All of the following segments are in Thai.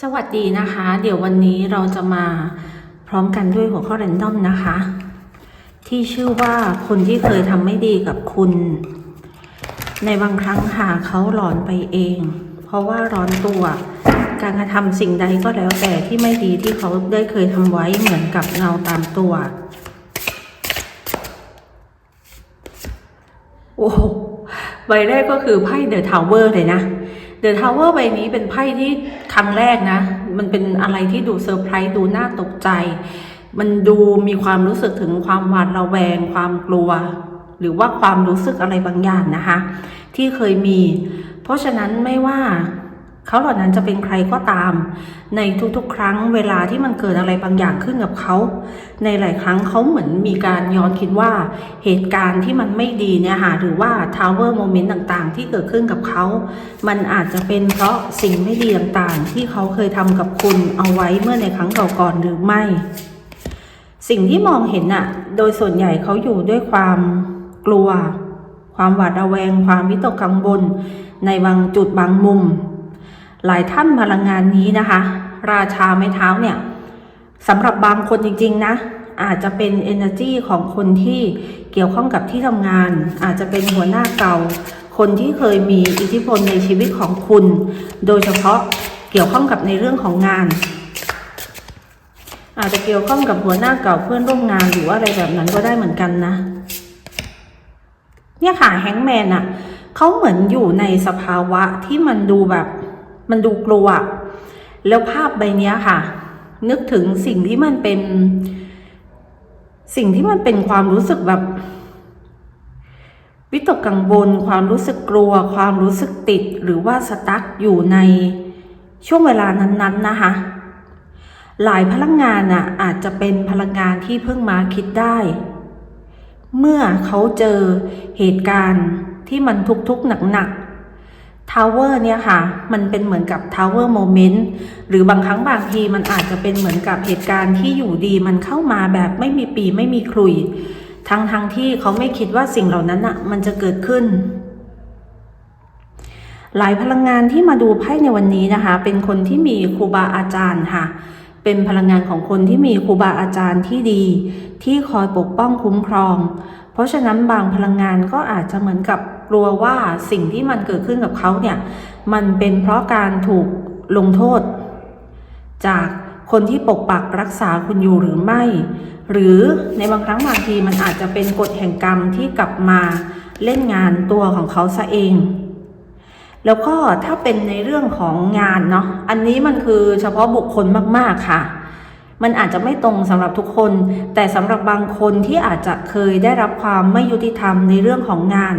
สวัสดีนะคะ เดี๋ยววันนี้เราจะมาพร้อมกันด้วยหัวข้อแรนดอมนะคะ ที่ชื่อว่าคนที่เคยทำไม่ดีกับคุณ ในบางครั้งค่ะเขาหลอนไปเอง เพราะว่าร้อนตัว การกระทำสิ่งใดก็แล้วแต่ที่ไม่ดีที่เขาได้เคยทำไว้เหมือนกับเงาตามตัวโอ้โหใบแรกก็คือไพ่เดอะทาวเวอร์เลยนะ เดอะทาวเวอร์ใบนี้เป็นไพ่ที่ครั้งแรกนะ มันเป็นอะไรที่ดูเซอร์ไพรส์ดูน่าตกใจ มันดูมีความรู้สึกถึงความหวาดระแวง ความกลัว หรือว่าความรู้สึกอะไรบางอย่างนะคะ ที่เคยมี เพราะฉะนั้นไม่ว่า เขาเหล่านั้นจะเป็นใครก็ตาม ในทุกๆ ครั้งเวลาที่มันเกิดอะไรบางอย่างขึ้นกับเขา ในหลายครั้งเขาเหมือนมีการย้อนคิดว่าเหตุการณ์ที่มันไม่ดีเนี่ยค่ะหรือว่าทาวเวอร์โมเมนต์ต่างๆ ที่เกิดขึ้นกับเขา มันอาจจะเป็นเพราะสิ่งไม่ดีต่างๆ ที่เขาเคยทำกับคุณเอาไว้เมื่อในครั้งก่อนๆหรือไม่ สิ่งที่มองเห็นน่ะโดยส่วนใหญ่เขาอยู่ด้วยความกลัว ความหวาดระแวง ความวิตกกังวลในบางจุดบางมุม หลายท่านพลังงานนี้นะคะ ราชาไม้เท้าเนี่ยสำหรับบางคนจริง ๆ นะ อาจจะเป็น energy ของคนที่เกี่ยวข้องกับที่ทำงาน อาจจะเป็นหัวหน้าเก่า คนที่เคยมีอิทธิพลในชีวิตของคุณ โดยเฉพาะเกี่ยวข้องกับในเรื่องของงาน อาจจะเกี่ยวข้องกับหัวหน้าเก่าเพื่อนร่วมงานหรือว่าอะไรแบบนั้นก็ได้เหมือนกันนะ เนี่ยค่ะแฮงแมนอะเขาเหมือนอยู่ในสภาวะที่มันดูแบบ มันดูกลัว แล้วภาพใบนี้ค่ะ นึกถึงสิ่งที่มันเป็น สิ่งที่มันเป็นความรู้สึกแบบวิตกกังวลความรู้สึกกลัว ความรู้สึกติด หรือว่าสตั๊กอยู่ในช่วงเวลานั้นๆนะคะ หลายพลังงานน่ะอาจจะเป็นพลังงานที่เพิ่งมาคิดได้ เมื่อเขาเจอเหตุการณ์ที่มันทุกข์ๆหนักๆ ทาวเวอร์เนี่ยค่ะ มันเป็นเหมือนกับทาวเวอร์โมเมนต์หรือบางครั้งบางทีมันอาจจะเป็นเหมือนกับเหตุการณ์ที่อยู่ดีมันเข้ามาแบบไม่มีปีไม่มีคลุย ทั้งทั้งที่เขาไม่คิดว่าสิ่งเหล่านั้นอะมันจะเกิดขึ้น หลายพลังงานที่มาดูไพ่ในวันนี้นะคะ เป็นคนที่มีครูบาอาจารย์ค่ะ เป็นพลังงานของคนที่มีครูบาอาจารย์ที่ดี ที่คอยปกป้องคุ้มครอง เพราะฉะนั้นบางพลังงานก็อาจจะเหมือนกับ ลัวว่าสิ่งที่มันเกิดขึ้นกับเขาเนี่ย มันเป็นเพราะการถูกลงโทษ จากคนที่ปกปักรักษาคุณอยู่หรือไม่ หรือในบางครั้งบางทีมันอาจจะเป็นกฎแห่งกรรมที่กลับมาเล่นงานตัวของเขาซะเอง แล้วก็ถ้าเป็นในเรื่องของงานเนาะ อันนี้มันคือเฉพาะบุคคลมาก ๆ ค่ะ มันอาจจะไม่ตรงสำหรับทุกคน แต่สำหรับบางคนที่อาจจะเคยได้รับความไม่ยุติธรรมในเรื่องของงาน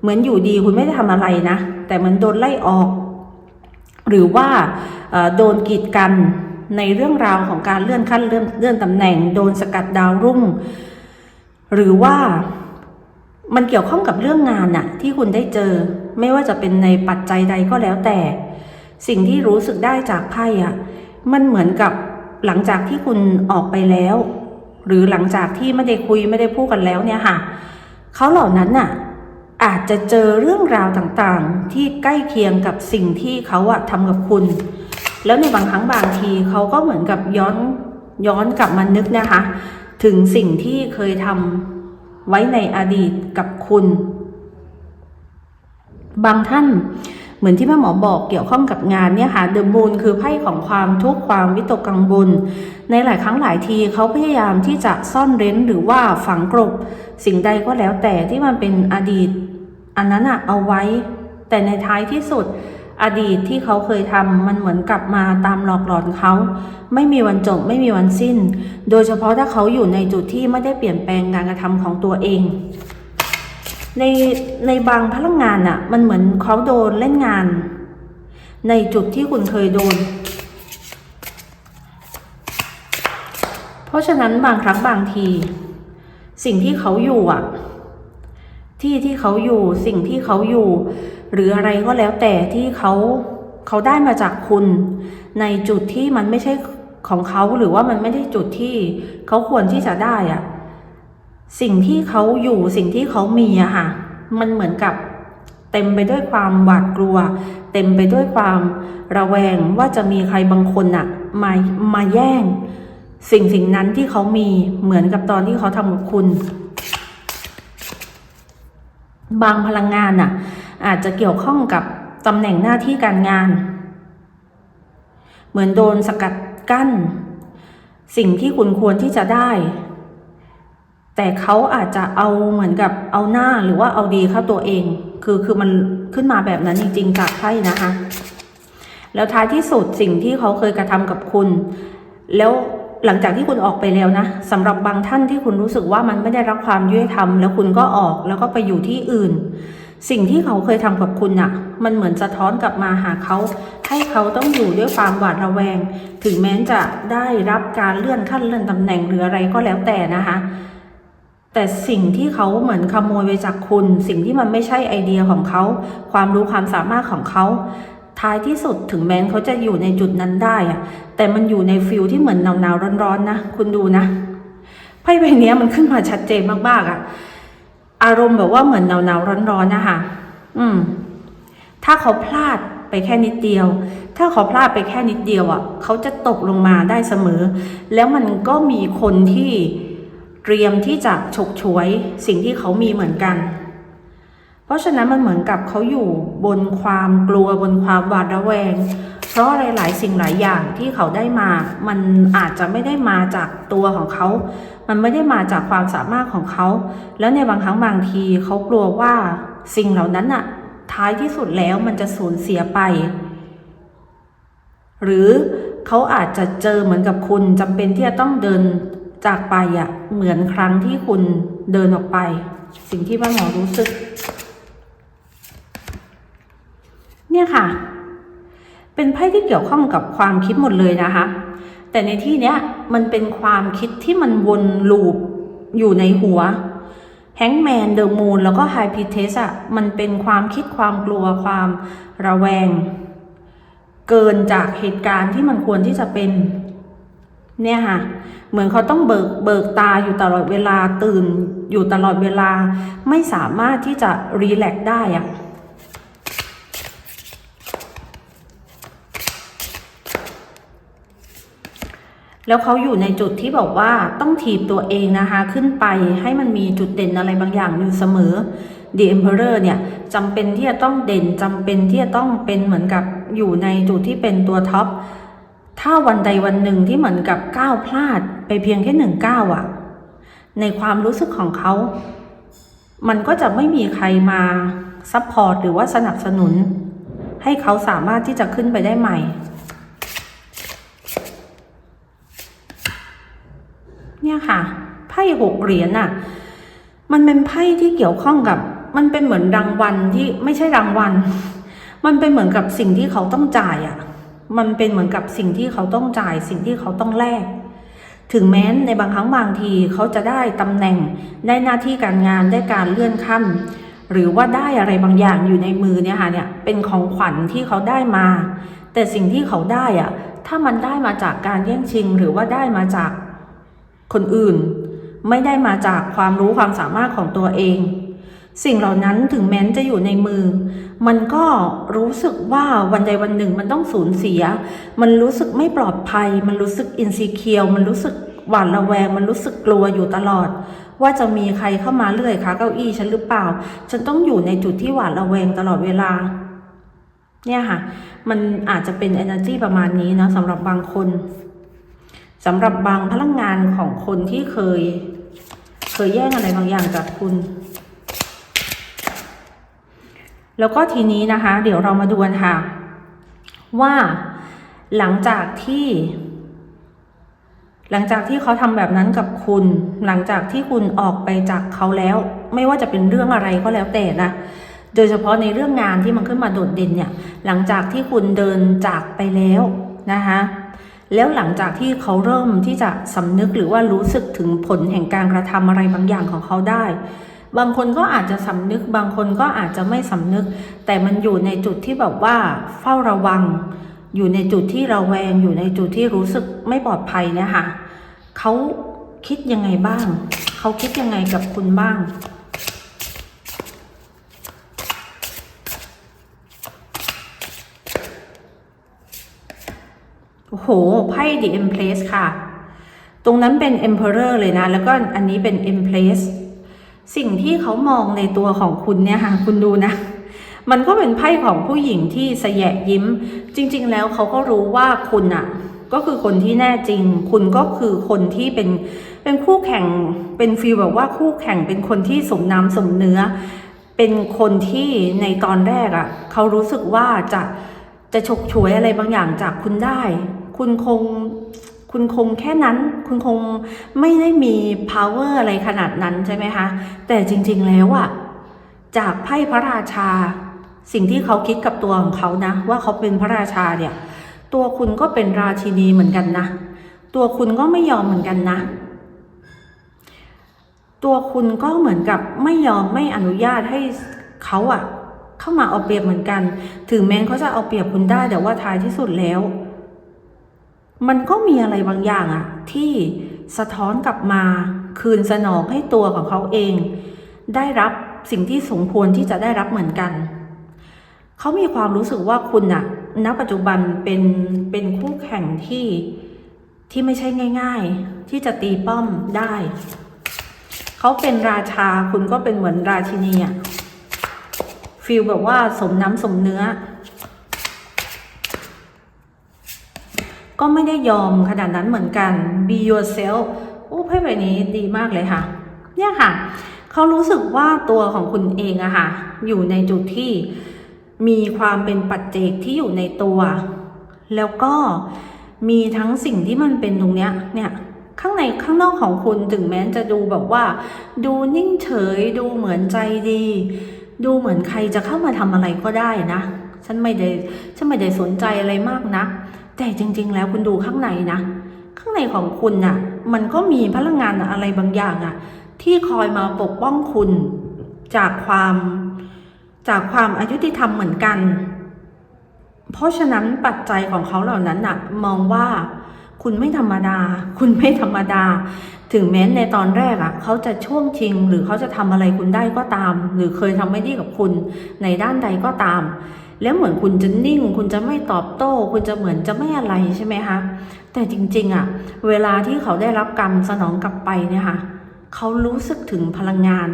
เหมือนอยู่ดีคุณไม่ได้ทำอะไรนะ แต่เหมือนโดนไล่ออก หรือว่าโดนกีดกันในเรื่องราวของการเลื่อนขั้นเลื่อนเลื่อนตำแหน่ง โดนสกัดดาวรุ่ง หรือว่ามันเกี่ยวข้องกับเรื่องงานน่ะ ที่คุณได้เจอ ไม่ว่าจะเป็นในปัจจัยใดก็แล้วแต่ สิ่งที่รู้สึกได้จากไพ่อะมันเหมือนกับหลังจากที่คุณออกไปแล้ว หรือหลังจากที่ไม่ได้คุยไม่ได้พูดกันแล้วเนี่ยค่ะเขาเหล่านั้นน่ะ อาจจะเจอเรื่องราวต่างๆ ที่ใกล้เคียงกับสิ่งที่เขาอะทำกับคุณ แล้วในบางครั้งบางทีเขาก็เหมือนกับย้อนย้อนกลับมานึกนะคะ ถึงสิ่งที่เคยทำไว้ในอดีตกับคุณ บางท่านเหมือนที่แม่หมอบอกเกี่ยวข้องกับงานเนี่ยค่ะเดอะมูนคือไพ่ของความทุกข์ความวิตกกังวลในหลายครั้งหลายทีเขาพยายามที่จะซ่อนเร้นหรือว่าฝังกลบสิ่งใดก็แล้วแต่ที่มันเป็นอดีต อันนั้นอะเอาไว้ แต่ในท้ายที่สุด อดีตที่เขาเคยทำมันเหมือนกลับมาตามหลอกหลอนเขา ไม่มีวันจบไม่มีวันสิ้น โดยเฉพาะถ้าเขาอยู่ในจุดที่ไม่ได้เปลี่ยนแปลงการกระทำของตัวเองในในบางพลังงานอะมันเหมือนเขาโดนเล่นงาน ในจุดที่คุณเคยโดน เพราะฉะนั้นบางครั้งบางที สิ่งที่เขาอยู่อะ ที่ที่เขาอยู่สิ่งที่เขาอยู่ หรืออะไรก็แล้วแต่ที่เขาเขาได้มาจากคุณ ในจุดที่มันไม่ใช่ของเขาหรือว่ามันไม่ได้จุดที่เขาควรที่จะได้อะสิ่งที่เขาอยู่สิ่งที่เขามีอะค่ะ มันเหมือนกับเต็มไปด้วยความหวาดกลัว เต็มไปด้วยความระแวงว่าจะมีใครบางคนอะมามาแย่ง สิ่งสิ่งนั้นที่เขามีเหมือนกับตอนที่เขาทำกับคุณ บางพลังงานน่ะอาจจะเกี่ยวข้องกับตำแหน่งหน้าที่การงาน เหมือนโดนสกัดกั้น สิ่งที่คุณควรที่จะได้ แต่เขาอาจจะเอาเหมือนกับเอาหน้าหรือว่าเอาดีเข้าตัวเอง คือคือมันขึ้นมาแบบนั้นจริงๆจากไพ่นะคะ แล้วท้ายที่สุดสิ่งที่เขาเคยกระทำกับคุณ แล้ว หลังจากที่คุณออกไปแล้วนะสำหรับบางท่านที่คุณรู้สึกว่ามันไม่ได้รับความยุติธรรมแล้วคุณก็ออกแล้วก็ไปอยู่ที่อื่น สิ่งที่เขาเคยทำกับคุณอะมันเหมือนสะท้อนกลับมาหาเขา ให้เขาต้องอยู่ด้วยความหวาดระแวง ถึงแม้จะได้รับการเลื่อนขั้นเลื่อนตำแหน่งหรืออะไรก็แล้วแต่นะคะแต่สิ่งที่เขาเหมือนขโมยไปจากคุณ สิ่งที่มันไม่ใช่ไอเดียของเขา ความรู้ความสามารถของเขา ท้ายที่สุดถึงแม้นเขาจะอยู่ในจุดนั้นได้อะแต่มันอยู่ในฟิลที่เหมือนหนาวๆร้อนๆนะคุณดูนะไพ่ใบนี้มันขึ้นมาชัดเจนมากๆอะอารมณ์แบบว่าเหมือนหนาวๆร้อนๆนะคะอืม ถ้าเขาพลาดไปแค่นิดเดียว ถ้าเขาพลาดไปแค่นิดเดียวอะ เขาจะตกลงมาได้เสมอ แล้วมันก็มีคนที่เตรียมที่จะฉกฉวยสิ่งที่เขามีเหมือนกัน ราะฉะนั้นมันเหมือนกับเขาอยู่บนความกลัวบนความหวาดระแวง เพราะหลายสิ่งหลายอย่างที่เขาได้มา มันอาจจะไม่ได้มาจากตัวของเขา มันไม่ได้มาจากความสามารถของเขา แล้วในบางครั้งบางทีเขากลัวว่าสิ่งเหล่านั้นอะท้ายที่สุดแล้วมันจะสูญเสียไป หรือเขาอาจจะเจอเหมือนกับคุณจำเป็นที่จะต้องเดินจากไปอะเหมือนครั้งที่คุณเดินออกไป สิ่งที่ป้าหมอรู้สึก เนี่ยค่ะ เป็นไพ่ที่เกี่ยวข้องกับความคิดหมดเลยนะคะ แต่ในที่เนี้ยมันเป็นความคิดที่มันวนลูปอยู่ในหัวแฮงแมนเดอะมูนแล้วก็ไฮพิเทสอะมันเป็นความคิดความกลัวความระแวง เกินจากเหตุการณ์ที่มันควรที่จะเป็น เนี่ยค่ะ เหมือนเขาต้องเบิกเบิกตาอยู่ตลอดเวลาตื่นอยู่ตลอดเวลา ไม่สามารถที่จะรีแลกซ์ได้อะ แล้วเขาอยู่ในจุดที่บอกว่าต้องถีบตัวเองนะคะ ขึ้นไปให้มันมีจุดเด่นอะไรบางอย่างอยู่เสมอ The Emperor เนี่ยจำเป็นที่จะต้องเด่นจำเป็นที่จะต้องเป็นเหมือนกับอยู่ในจุดที่เป็นตัวท็อปถ้าวันใดวันหนึ่งที่เหมือนกับก้าวพลาดไปเพียงแค่หนึ่งก้าวอะในความรู้สึกของเขา มันก็จะไม่มีใครมาซัพพอร์ตหรือว่าสนับสนุน ให้เขาสามารถที่จะขึ้นไปได้ใหม่ เนี่ยค่ะ ไพ่หกเหรียญน่ะมันเป็นไพ่ที่เกี่ยวข้องกับ มันเป็นเหมือนรางวัลที่ไม่ใช่รางวัล มันเป็นเหมือนกับสิ่งที่เขาต้องจ่ายอะ่ะมันเป็นเหมือนกับสิ่งที่เขาต้องจ่าย สิ่งที่เขาต้องแลกถึงแม้ในบางครั้งบางทีเขาจะได้ตำแหน่งได้หน้าที่การงานได้การเลื่อนขั้น หรือว่าได้อะไรบางอย่างอยู่ในมือเนี่ยค่ะเนี่ยเป็นของขวัญที่เขาได้มา แต่สิ่งที่เขาได้อะ่ะถ้ามันได้มาจากการแย่งชิงหรือว่าได้มาจาก คนอื่น ไม่ได้มาจากความรู้ความสามารถของตัวเอง สิ่งเหล่านั้นถึงแม้นจะอยู่ในมือ มันก็รู้สึกว่าวันใดวันหนึ่งมันต้องสูญเสีย มันรู้สึกไม่ปลอดภัย มันรู้สึกอินซีเคียว มันรู้สึกหวาดระแวง มันรู้สึกกลัวอยู่ตลอด ว่าจะมีใครเข้ามาเลื่อยขาเก้าอี้ฉันหรือเปล่า ฉันต้องอยู่ในจุดที่หวาดระแวงตลอดเวลาเนี่ยค่ะ มันอาจจะเป็น energy ประมาณนี้นะสำหรับบางคน สำหรับบางพลังงานของคนที่เคย เคยแย่งอะไรบางอย่างจากคุณ แล้วก็ทีนี้นะคะ เดี๋ยวเรามาดูกันค่ะ ว่าหลังจากที่ หลังจากที่เขาทำแบบนั้นกับคุณ หลังจากที่คุณออกไปจากเขาแล้ว ไม่ว่าจะเป็นเรื่องอะไรก็แล้วแต่นะโดยเฉพาะในเรื่องงานที่มันขึ้นมาโดดเด่นเนี่ย หลังจากที่คุณเดินจากไปแล้วนะคะ แล้วหลังจากที่เขาเริ่มที่จะสำนึกหรือว่ารู้สึกถึงผลแห่งการกระทำอะไรบางอย่างของเขาได้ บางคนก็อาจจะสำนึก บางคนก็อาจจะไม่สำนึก แต่มันอยู่ในจุดที่แบบว่าเฝ้าระวัง อยู่ในจุดที่ระแวง อยู่ในจุดที่รู้สึกไม่ปลอดภัยเนี่ยค่ะเขาคิดยังไงบ้าง เขาคิดยังไงกับคุณบ้าง โหไพ่ The Empress ค่ะ ตรงนั้นเป็น Emperor เลยนะ แล้วก็อันนี้เป็น Empress สิ่งที่เขามองในตัวของคุณเนี่ยค่ะ คุณดูนะ มันก็เป็นไพ่ของผู้หญิงที่สแยะยิ้ม จริง ๆ แล้วเขาก็รู้ว่าคุณอะก็คือคนที่แน่จริง คุณก็คือคนที่เป็นเป็นคู่แข่งเป็นฟีลแบบว่าคู่แข่งเป็นคนที่สมน้ำสมเนื้อ เป็นคนที่ในตอนแรกอะ่ะ เขารู้สึกว่าจะจะฉกฉวยอะไรบางอย่างจากคุณได้ คุณคงคุณคงแค่นั้น คุณคงไม่ได้มี power อะไรขนาดนั้นใช่ไหมคะ แต่จริง ๆ แล้วอะจากไพ่พระราชา สิ่งที่เขาคิดกับตัวของเขานะ ว่าเขาเป็นพระราชาเนี่ย ตัวคุณก็เป็นราชินีเหมือนกันนะ ตัวคุณก็ไม่ยอมเหมือนกันนะ ตัวคุณก็เหมือนกับไม่ยอมไม่อนุญาตให้เขาอะเข้ามาเอาเปรียบเหมือนกัน ถึงแม้เขาจะเอาเปรียบคุณได้แต่ว่าท้ายที่สุดแล้ว มันก็มีอะไรบางอย่างอะที่สะท้อนกลับมาคืนสนองให้ตัวของเขาเอง ได้รับสิ่งที่สมควรที่จะได้รับเหมือนกัน เขามีความรู้สึกว่าคุณอะณปัจจุบันเป็นเป็นคู่แข่งที่ที่ไม่ใช่ง่าย ๆ ที่จะตีป้อมได้ เขาเป็นราชาคุณก็เป็นเหมือนราชินีอะฟีลแบบว่าสมน้ำสมเนื้อ ก็ไม่ได้ยอมขนาดนั้นเหมือนกัน be yourself โอ้ไพ่ใบนี้ดีมากเลยค่ะ เนี่ยค่ะ เขารู้สึกว่าตัวของคุณเองอะค่ะ อยู่ในจุดที่มีความเป็นปัจเจกที่อยู่ในตัว แล้วก็มีทั้งสิ่งที่มันเป็นตรงเนี้ย เนี่ยข้างในข้างนอกของคุณถึงแม้จะดูแบบว่า ดูนิ่งเฉย ดูเหมือนใจดี ดูเหมือนใครจะเข้ามาทำอะไรก็ได้นะ ฉันไม่ได้ฉันไม่ได้สนใจอะไรมากนะ แต่จริง ๆ แล้วคุณดูข้างในนะ ข้างในของคุณน่ะ มันก็มีพลังงานอะไรบางอย่างอะ ที่คอยมาปกป้องคุณ จากความจากความอายุติธรรมเหมือนกัน เพราะฉะนั้นปัจจัยของเขาเหล่านั้นน่ะ มองว่าคุณไม่ธรรมดา คุณไม่ธรรมดา ถึงแม้ในตอนแรกอะ เขาจะช่วงชิง หรือเขาจะทำอะไรคุณได้ก็ตาม หรือเคยทำไม่ดีกับคุณในด้านใดก็ตาม แล้วเหมือนคุณจะนิ่ง คุณจะไม่ตอบโต้ คุณจะเหมือนจะไม่อะไรใช่ไหมคะ แต่จริงๆอะ เวลาที่เขาได้รับกรรมสนองกลับไปเนี่ยค่ะ เขารู้สึกถึงพลังงาน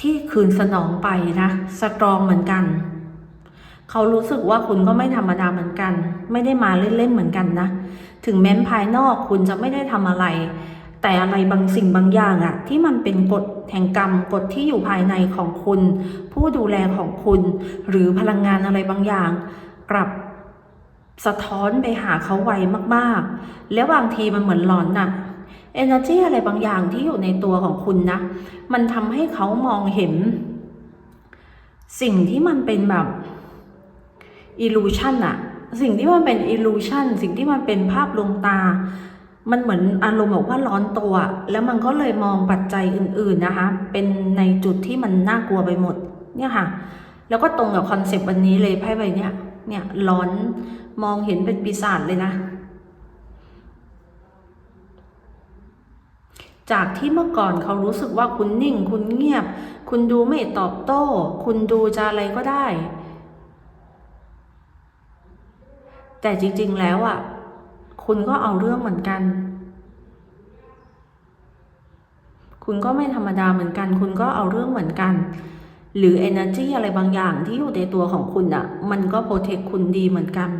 ที่คืนสนองไปนะสตรองเหมือนกัน เขารู้สึกว่าคุณก็ไม่ธรรมดาเหมือนกัน ไม่ได้มาเล่นๆเหมือนกันนะ ถึงแม้นภายนอกคุณจะไม่ได้ทำอะไร แต่อะไรบางสิ่งบางอย่างอะที่มันเป็นกฎแห่งกรรมกฎที่อยู่ภายในของคุณ ผู้ดูแลของคุณ หรือพลังงานอะไรบางอย่าง กลับสะท้อนไปหาเขาไวมากๆ แล้วบางทีมันเหมือนหลอนน่ะ energy อะไรบางอย่างที่อยู่ในตัวของคุณนะ มันทำให้เขามองเห็น สิ่งที่มันเป็นแบบ illusion อะสิ่งที่มันเป็น illusion สิ่งที่มันเป็นภาพลวงตา มันเหมือนอารมณ์แบบว่าร้อนตัว แล้วมันก็เลยมองปัจจัยอื่นๆนะคะ เป็นในจุดที่มันน่ากลัวไปหมด เนี่ยค่ะ แล้วก็ตรงกับคอนเซปต์วันนี้เลยไพ่ใบเนี้ย เนี่ยร้อนมองเห็นเป็นปีศาจเลยนะ จากที่เมื่อก่อนเขารู้สึกว่าคุณนิ่ง คุณเงียบ คุณดูไม่ตอบโต้ คุณดูจะอะไรก็ได้ แต่จริง ๆ แล้วอะ คุณก็เอาเรื่องเหมือนกัน คุณก็ไม่ธรรมดาเหมือนกัน คุณก็เอาเรื่องเหมือนกัน หรือ energy อะไรบางอย่างที่อยู่ในตัวของคุณอะ มันก็โปรเทคคุณดีเหมือนกัน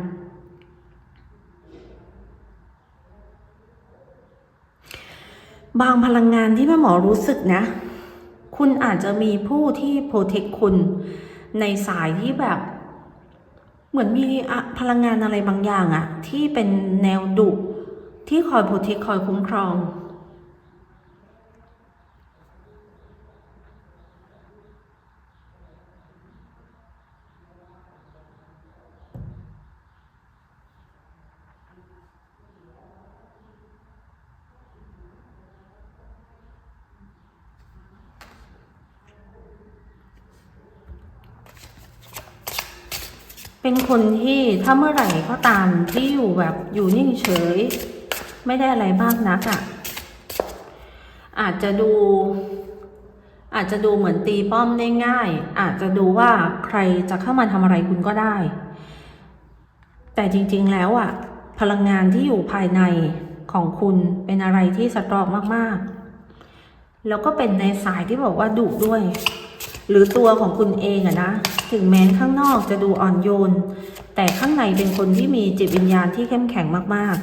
บางพลังงานที่แม่หมอรู้สึกนะ คุณอาจจะมีผู้ที่โปรเทคคุณ ในสายที่แบบ เหมือนมีพลังงานอะไรบางอย่างอะที่เป็นแนวดุที่คอยโปรเทคคอยคุ้มครอง เป็นคนที่ถ้าเมื่อไหร่ก็ตามที่อยู่แบบอยู่นิ่งเฉย ไม่ได้อะไรมากนักอะ่ะ อาจจะดู อาจจะดูเหมือนตีป้อมได้ง่าย อาจจะดูว่าใครจะเข้ามาทำอะไรคุณก็ได้ แต่จริงๆแล้วอะ่ะพพลังงานที่อยู่ภายในของคุณเป็นอะไรที่สตรองมากๆ แล้วก็เป็นในสายที่บอกว่าดุด้วย หรือตัวของคุณเองอะนะ ถึงแม้ข้างนอกจะดูอ่อนโยน แต่ข้างในเป็นคนที่มีจิตวิญญาณที่เข้มแข็งมาก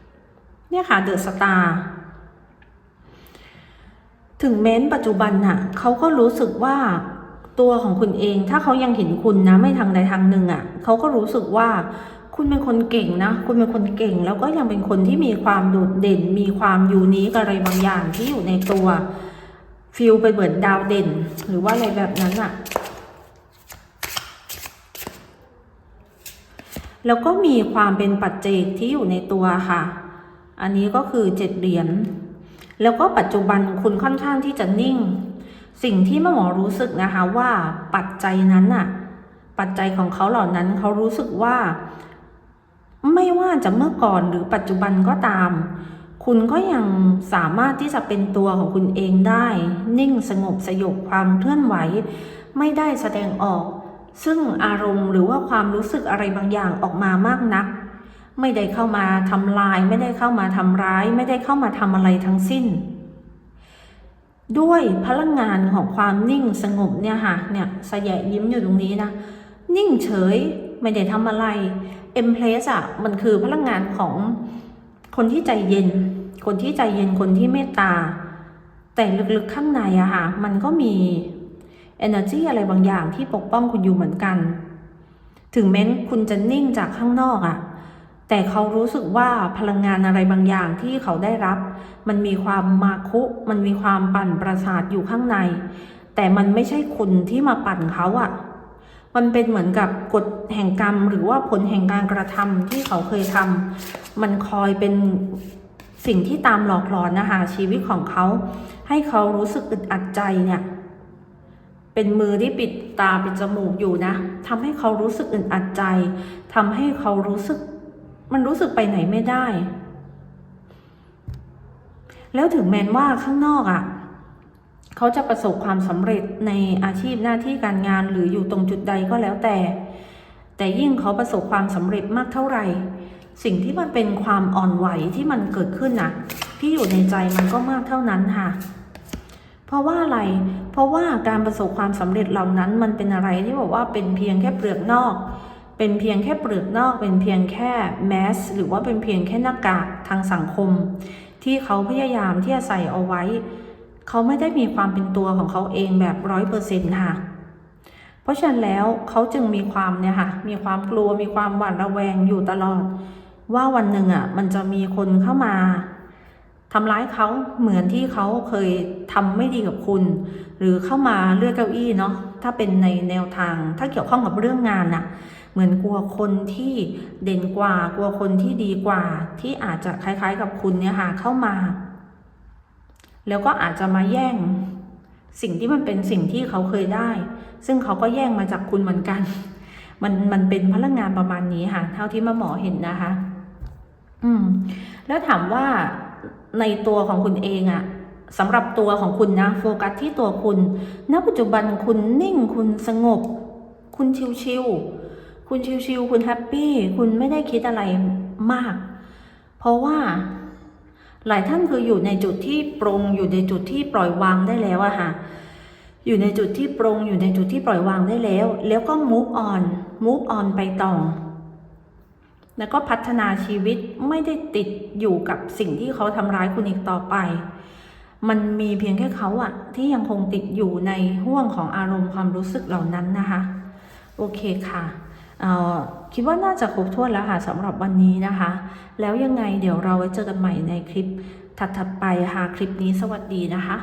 ๆ เนี่ยค่ะเดอะสตาร์ถึงแม้นปัจจุบันน่ะเขาก็รู้สึกว่าตัวของคุณเอง ถ้าเขายังเห็นคุณนะไม่ทางใดทางหนึ่งอะเขาก็รู้สึกว่าคุณเป็นคนเก่งนะ คุณเป็นคนเก่ง แล้วก็ยังเป็นคนที่มีความโดดเด่น มีความยูนิคอะไรบางอย่างที่อยู่ในตัว ฟิลไปเหมือนดาวเด่น หรือว่าอะไรแบบนั้นอะแล้วก็มีความเป็นปัจเจกที่อยู่ในตัวค่ะ อันนี้ก็คือเจ็ดเหรียญ แล้วก็ปัจจุบันคุณค่อนข้างที่จะนิ่ง สิ่งที่แม่หมอรู้สึกนะคะว่าปัจจัยนั้นน่ะปัจจัยของเขาเหล่านั้นเขารู้สึกว่า ไม่ว่าจะเมื่อก่อนหรือปัจจุบันก็ตาม คุณก็ยังสามารถที่จะเป็นตัวของคุณเองได้ นิ่งสงบสยบความเคลื่อนไหว ไม่ได้แสดงออก ซึ่งอารมณ์หรือว่าความรู้สึกอะไรบางอย่างออกมามากนัก ไม่ได้เข้ามาทำลาย ไม่ได้เข้ามาทำร้าย ไม่ได้เข้ามาทำอะไรทั้งสิ้น ด้วยพลังงานของความนิ่งสงบเนี่ยค่ะเนี่ยสยะยิ้มอยู่ตรงนี้นะนิ่งเฉยไม่ได้ทำอะไรเอ็มเพลสอะมันคือพลังงานของคนที่ใจเย็น คนที่ใจเย็นคนที่เมตตา แต่ลึกๆข้างในอะค่ะมันก็มี energy อะไรบางอย่างที่ปกป้องคุณอยู่เหมือนกัน ถึงแม้คุณจะนิ่งจากข้างนอกอะแต่เขารู้สึกว่าพลังงานอะไรบางอย่างที่เขาได้รับ มันมีความมาคุ มันมีความปั่นประสาทอยู่ข้างใน แต่มันไม่ใช่คุณที่มาปั่นเขาอะมันเป็นเหมือนกับกฎแห่งกรรม หรือว่าผลแห่งการกระทำที่เขาเคยทำมันคอยเป็น สิ่งที่ตามหลอกหลอนนะคะชีวิตของเขา ให้เขารู้สึกอึดอัดใจเนี่ย เป็นมือที่ปิดตาปิดจมูกอยู่นะทำให้เขารู้สึกอึดอัดใจทำให้เขารู้สึก มันรู้สึกไปไหนไม่ได้ แล้วถึงแม้นว่าข้างนอกอะ่ะเขาจะประสบความสำเร็จในอาชีพหน้าที่การงานหรืออยู่ตรงจุดใดก็แล้วแต่ แต่ยิ่งเขาประสบความสำเร็จมากเท่าไหร่ สิ่งที่มันเป็นความอ่อนไหวที่มันเกิดขึ้นน่ะที่อยู่ในใจมันก็มากเท่านั้นค่ะ เพราะว่าอะไร เพราะว่าการประสบความสำเร็จเหล่านั้น มันเป็นอะไรที่บอกว่าเป็นเพียงแค่เปลือกนอก เป็นเพียงแค่เปลือกนอก เป็นเพียงแค่แมสหรือว่าเป็นเพียงแค่หน้ากากทางสังคม ที่เขาพยายามที่จะใส่เอาไว้ เขาไม่ได้มีความเป็นตัวของเขาเองแบบร้อยเปอร์เซ็นต์ค่ะเพราะฉะนั้นแล้วเขาจึงมีความเนี่ยค่ะ มีความกลัว มีความหวาดระแวงอยู่ตลอด ว่าวันหนึ่งอะมันจะมีคนเข้ามาทำร้ายเขาเหมือนที่เขาเคยทำไม่ดีกับคุณ หรือเข้ามาเลือกเก้าอี้เนาะถ้าเป็นในแนวทาง ถ้าเกี่ยวข้องกับเรื่องงานน่ะ เหมือนกลัวคนที่เด่นกว่า กลัวคนที่ดีกว่า ที่อาจจะคล้าย ๆ กับคุณเนี่ยค่ะเข้ามา แล้วก็อาจจะมาแย่ง สิ่งที่มันเป็นสิ่งที่เขาเคยได้ ซึ่งเขาก็แย่งมาจากคุณเหมือนกัน มันมันเป็นพลังงานประมาณนี้ค่ะเท่าที่มาหมอเห็นนะคะ อืม แล้วถามว่าในตัวของคุณเองอะสำหรับตัวของคุณนะโฟกัสที่ตัวคุณ ณ ปัจจุบันคุณนิ่งคุณสงบ คุณชิวๆคุณชิวๆคุณแฮปปี้คุณไม่ได้คิดอะไรมาก เพราะว่าหลายท่านคืออยู่ในจุดที่ปรงอยู่ในจุดที่ปล่อยวางได้แล้วอะค่ะ อยู่ในจุดที่ปรงอยู่ในจุดที่ปล่อยวางได้แล้ว แล้วก็ move on move on ไปต่อ แล้วก็พัฒนาชีวิตไม่ได้ติดอยู่กับสิ่งที่เขาทำร้ายคุณอีกต่อไป มันมีเพียงแค่เขาอะที่ยังคงติดอยู่ในห่วงของอารมณ์ความรู้สึกเหล่านั้นนะคะ โอเคค่ะคิดว่าน่าจะครบถ้วนแล้วค่ะสำหรับวันนี้นะคะ แล้วยังไงเดี๋ยวเราไว้เจอกันใหม่ในคลิปถัดๆไปค่ะ คลิปนี้สวัสดีนะคะ